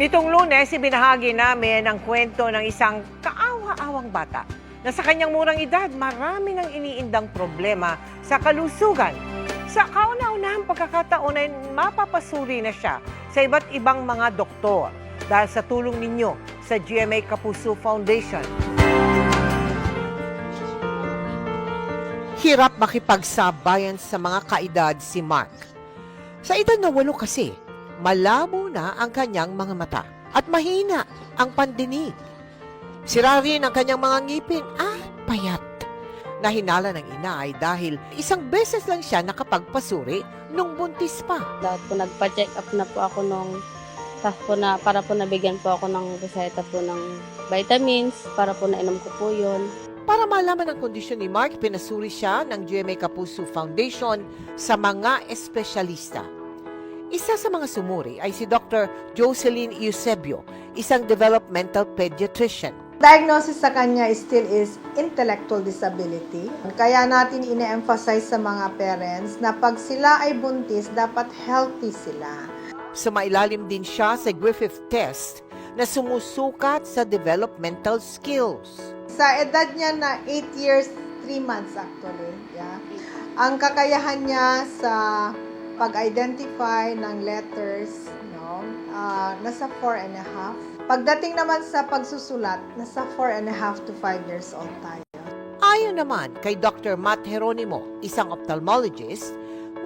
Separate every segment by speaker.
Speaker 1: Nitong lunes, ibinahagi namin ang kwento ng isang kaawa-awang bata na sa kanyang murang edad, marami ng iniindang problema sa kalusugan. Sa kauna-unahang pagkakataon ay mapapasuri na siya sa iba't ibang mga doktor dahil sa tulong ninyo sa GMA Kapuso Foundation. Hirap makipagsabayan sa mga kaedad si Mark. Sa edad na walo kasi, malabo na ang kanyang mga mata at mahina ang pandinig. Sira rin ang kanyang mga ngipin at payat. Nahinala ng ina ay dahil isang beses lang siya nakapagpasuri nung buntis pa.
Speaker 2: Dapat po nagpa-check up na po ako nung tapos po na, para po nabigyan po ako ng reseta po ng vitamins, para po nainom ko po yun.
Speaker 1: Para malaman ang kondisyon ni Mark, pinasuri siya ng GMA Kapuso Foundation sa mga espesyalista. Isa sa mga sumuri ay si Dr. Jocelyn Eusebio, isang developmental pediatrician.
Speaker 3: Diagnosis sa kanya still is intellectual disability. Kaya natin ine-emphasize sa mga parents na pag sila ay buntis, dapat healthy sila.
Speaker 1: Sumailalim din siya sa Griffith test na sumusukat sa developmental skills.
Speaker 3: Sa edad niya na 8 years, 3 months actually, yeah, ang kakayahan niya sa pag-identify ng letters, no, ah, nasa 4 and a half. Pagdating naman sa pagsusulat, nasa 4 and a half to 5 years old tayo.
Speaker 1: Ayon naman kay Dr. Matt Geronimo, isang ophthalmologist,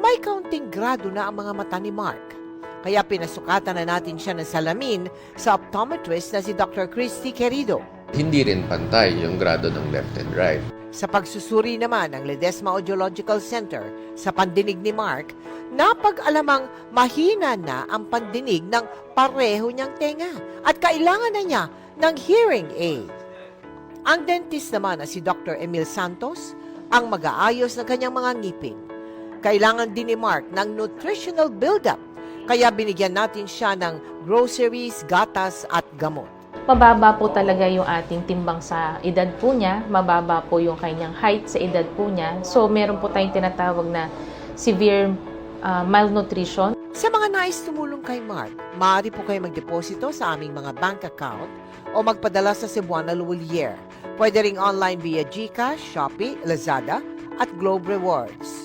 Speaker 1: may kaunting grado na ang mga mata ni Mark. Kaya pinasukatan na natin siya ng salamin sa optometrist na si Dr. Christy Querido.
Speaker 4: Hindi rin pantay yung grado ng left and right.
Speaker 1: Sa pagsusuri naman ng Ledesma Audiological Center sa pandinig ni Mark, napag-alamang mahina na ang pandinig ng pareho niyang tenga at kailangan na niya ng hearing aid. Ang dentist naman na si Dr. Emil Santos ang mag-aayos ng kanyang mga ngipin. Kailangan din ni Mark ng nutritional build-up kaya binigyan natin siya ng groceries, gatas at gamot.
Speaker 5: Mababa po talaga yung ating timbang sa edad po niya, mababa po yung kanyang height sa edad po niya. So, meron po tayong tinatawag na severe uh, malnutrition.
Speaker 1: Sa mga nais tumulong kay Mark, maaari po kayo magdeposito sa aming mga bank account o magpadala sa Cebuana Luwalier. Pwede ring online via GCash, Shopee, Lazada at Globe Rewards.